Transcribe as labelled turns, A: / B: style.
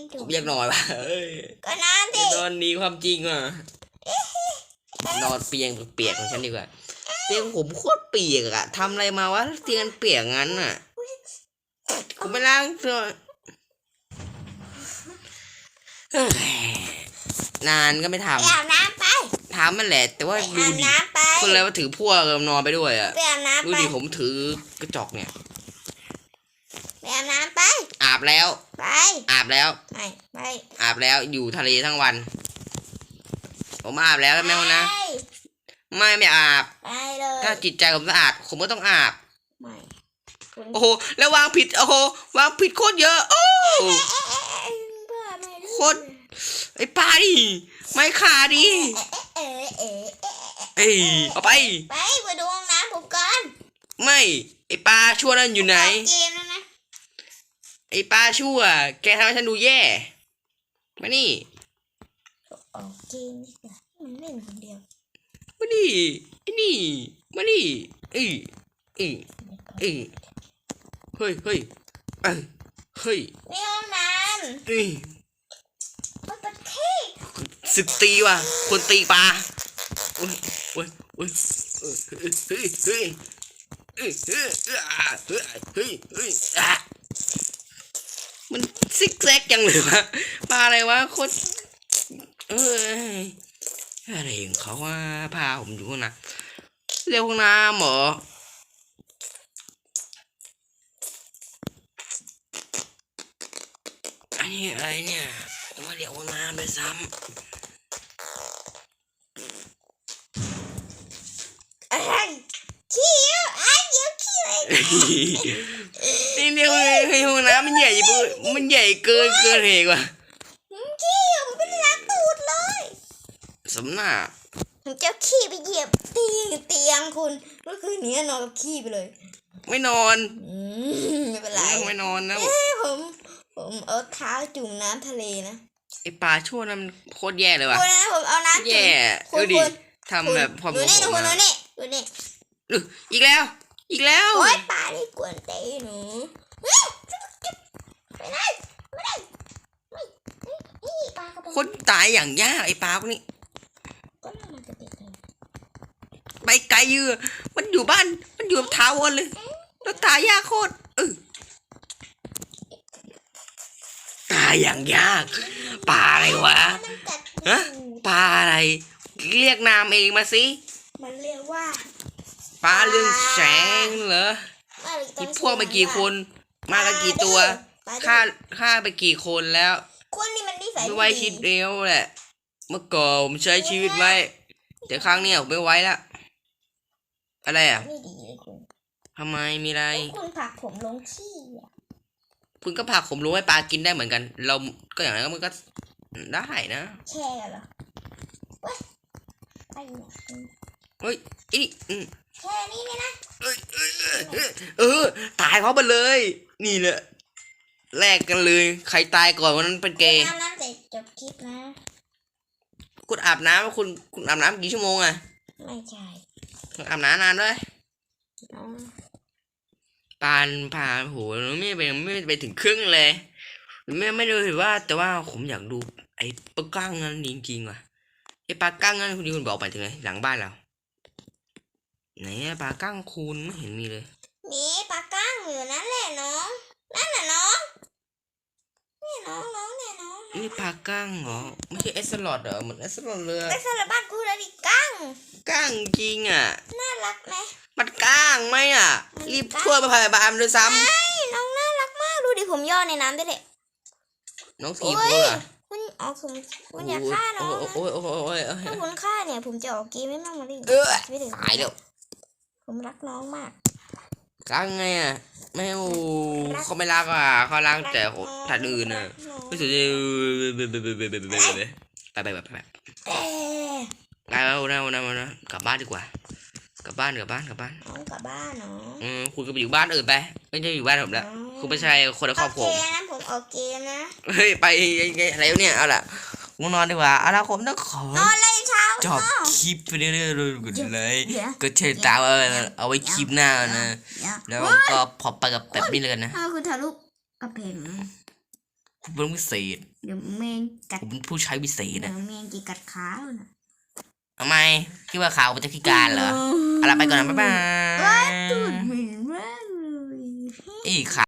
A: ไม่ดู
B: เรี
A: ยกหน่อยว่ะเอ้ย
B: ก็นานดิ
A: นอนหนีความจริงอะนอนเปียงเปียกของฉันดีกว่าเตียงผมโคตรเปียกอะทำอะไรมาวะเตียงมันเปียกงั้นอะกูไม่ล้างเถอะเฮ้ยนานก็ไม่ท
B: ไปอาบน้ำไปำ
A: ทำมันแหละ แต่ว่า
B: ไป
A: ดู
B: อาบ
A: ดิ
B: น้ำไป
A: คนเลยว่าถือพวกนอนไปด้วยอะ
B: ไปอาบน้ำ
A: ดู
B: ไป
A: ดิผมถือกระจกเนี่ย
B: ไปอาบน้ำไป
A: อา บแล้ว
B: ไป
A: อาบแล้ว
B: ไป ไป
A: อาบแล้วอยู่ทะเลทั้งวัน ผมอาบแล้วแม่นะ
B: ไป
A: ไม่ไม่อาบ
B: ไปเลย
A: ถ้าจิตใจผมสะอาดผมก็ต้องอาบ
B: ไม่คุณ
A: โอ้โหแล้ววางผิดโอ้โหวางผิดโคตรเยอะโอ้
B: เอ๊ะเอ๊ะเอ๊ะเบื่อไม่รู้
A: โคตรไอ้ปลาดิไม่ขาดิ
B: เอ๊ะเอ๊ะเอ๊ะ
A: เอ้ยเอาไป
B: ไปไปดูห้องน้ำผมก่อน
A: ไม่ไอ้ปลาชั่วนั่นอยู่ไหน
B: ออกเกมแล้วนะ
A: ไอ้ปลาชั่ว แกทำให้ฉันดูแย่ มานี่
B: ออกเกมดีกว่ามันเล่นคนเดียว
A: มานี่ไอ้นี่ มานี่เอ้ยเอ้ยเอ้ยเฮ้ยเฮ้ยเอ้ยเฮ้ย
B: นี่ห้องน้
A: เอ้ยำ
B: มันเป็นที่
A: ศึกตีว่ะ คนตีปลาโอ้ยโอ้ยโอ้ยเอ้ยเฮ้ยเฮ้ยเฮ้ยเฮ้ยเฮ้ยอ่าเฮ้ยเฮ้ยเฮ้ยอะ มันซิกแซกจังเลยวะปลาอะไรวะโคตรเอ้ยอะไรของเขาว่าพาผมอยู่ข้างหน้าเรียกห้องน้ำเหรออันนี้อะไรเนี่ยผมว่าเรียกห้องน้ำไปซ้ำ
B: อะไรขี้อะไอ้เดี๋ยวขี้เลย
A: นี่เนี่ยเฮ้ย ห้องน้ำมันใหญ่เกินมันใหญ่เกินเกินเหตุว่ะ
B: ผมขี้อะผมไม่ได้ล้างตูดเลย
A: สำหน้า
B: ผมจะเอาขี้ไปเหยียบเตียงเตียงคุณเมื่อคืนนี้นอนกับขี้ไปเลย
A: ไม่นอน
B: อืมไม่เป็นไร
A: ไม่นอนนะ
B: เอ้ยผม ผมเอาเท้าจุ่มน้ำทะเลนะ
A: ไอปลาชั่วนั้นมันโคตรแย่เลยว่ะ
B: คุณนะผมเอาน้ำจุ่
A: แย่
B: ม
A: ดูดิ
B: คุณ
A: ทำแบบความ
B: ดู
A: รู้
B: นี่
A: ผ
B: ดู
A: ม
B: คุณดู
A: มา
B: นี่ดูนี่
A: อึอีกแล้ว อีกแล้ว
B: โอ้ยปลานี่กวนเตะหนู
A: คนตายอย่างยากไอ้ปลาพวกนี้ไปไกลเยอะมันอยู่บ้าน มันอยู่ท้าวนเลย แล้วตายยากโคตรเออตายอย่างยากปลาอะไรวะฮะปลาอะไร เรียกนามเองมาสิ
B: มันเรียกว่า
A: ปลาเรื่องแสงเหรอ
B: ว่าเราต้
A: มี
B: อง
A: พวกไปกี่คน มากันกี่ตัว ฆ่าฆ่าไปกี่คนแล้ว
B: คนนี่มันนิสัย
A: ไม่ไว้ชิดเดียวแหละ เมื่อก่อนผมใช้ชีวิตไว้ แต่ครั้งเนี้ยผมไม่ไว้ละอะไรอะ
B: ไม่ดีเลยคุณ
A: ทำไมมีอะไร
B: คุณผลักผมลงขี้อะ
A: คุณก็พาผมรู้ให้ปลากินได้เหมือนกัน เราก็อย่างนั้นมันก็ได้นะ
B: แช่เหรอเว้ยไปเนี่ยคุณ
A: เฮ้ยอีอืม
B: แค่นี้เนี่ยนะ
A: เอ้ยเอ้ยเอ้ยเอ้ยเออตายเพราะมันเลย นี่แหละ แลกกันเลย ใครตายก่อนวันนั้นเป็นเกย์
B: น้ำน้ำเสร็จจบคลิปนะ
A: คุณอาบน้ำคุณคุณอาบน้ำกี่ชั่วโมงอะ
B: ไม่ใช่
A: คุณอาบน้ำนานด้วย
B: น้อง
A: ปานพาโหไม่ไปไม่ไปถึงครึ่งเลย ไม่ไม่รู้สึกว่า แต่ว่าผมอยากดู ไอ้ปลากั้งนั้นจริงๆว่ะไอ้ปลากั้งนั้นคุณที่คุณบอกไปถึงไหนหลังบ้านเราไหนอะปลากั้งคุณไม่เห็นมีเลย
B: มีปลาก้างอยู่นั่นแหละน้องนั่นน่ะน้องนี่น้องน้องเนี่ยน้อง
A: นี่ปลากั้งเหรอ ไม่ใช่เอสลอดเหรอ เหมือนเอสลอดเลย
B: ไปสลับบ้านกูแล้วดิก้าง
A: กั้งจริงอะ
B: น่ารักไหม
A: มันก้างไหมอะ รีบช่วยมาพยาบาลด้วยซ้
B: ไอ้น้องน่ารักมาก ดูดิผมย่อในน้ำได้เลยำ
A: น้องทีบ
B: โอ้
A: เลยย
B: คุณอ๋อคุณคุณอย่าฆ่าน้องนะ
A: โอ้ยโอ้ยโอ้ยโอ้ยโอ้ย
B: ถ้าคุณฆ่าเนี่ยผมจะออกเกมไม่มั่งมาดิ
A: เออ
B: ไม่ถึง
A: ตายแล้ว
B: ผมรักน้องมาก
A: กางไงอะ ไม่โอ้เขาไม่รักอะเขารักแต่สัตว์อื่นอะไม่สนใจไปไปไปไปไป
B: เอ๊ะ
A: ไปเอานะเอานะเอานะกลับบ้านดีกว่า กลับบ้านกลับบ้านกลับบ้าน
B: น้องกลับบ้านเนาะ
A: อืมคุณก็ไปอยู่บ้านอื่นไป ไม่ใช่อยู่บ้านผมแล้วคุณไม่ใช่คนละครอบครัว
B: โอเคนะผมออกเกมนะ
A: เฮ้ยไปยังไงอะไรวะเนี่ยเอาล่ะกูนอนดีกว่าเอาล่ะผมต้องขอน
B: อนเลยเช้า
A: จบคลิปไปเรื่อยๆเลยกดไลค์
B: เดี๋ยว
A: ก็เชิญตามเอาเอาไว้คลิปหน้านะ
B: เดี๋ยว
A: แล้วก็พอไปกับแบบนี้เลยกันนะ
B: ถ้าคุณทะลุกระเพง
A: ผมเป็นพิเศษ
B: เดี๋ยวแมงกัด
A: ผมเป็นผู้ใช้พิเศษ
B: เดี๋ย
A: นะ
B: วแมงกี่กัดขาแล้วนะ
A: ทำไมคิดว่าข่าวมันจะพิการเหรอเอาล่ะไปก่อนนะบ๊ายบา
B: ว้าย
A: ย
B: ตูดเหม็นมากเลย
A: อีกข่าว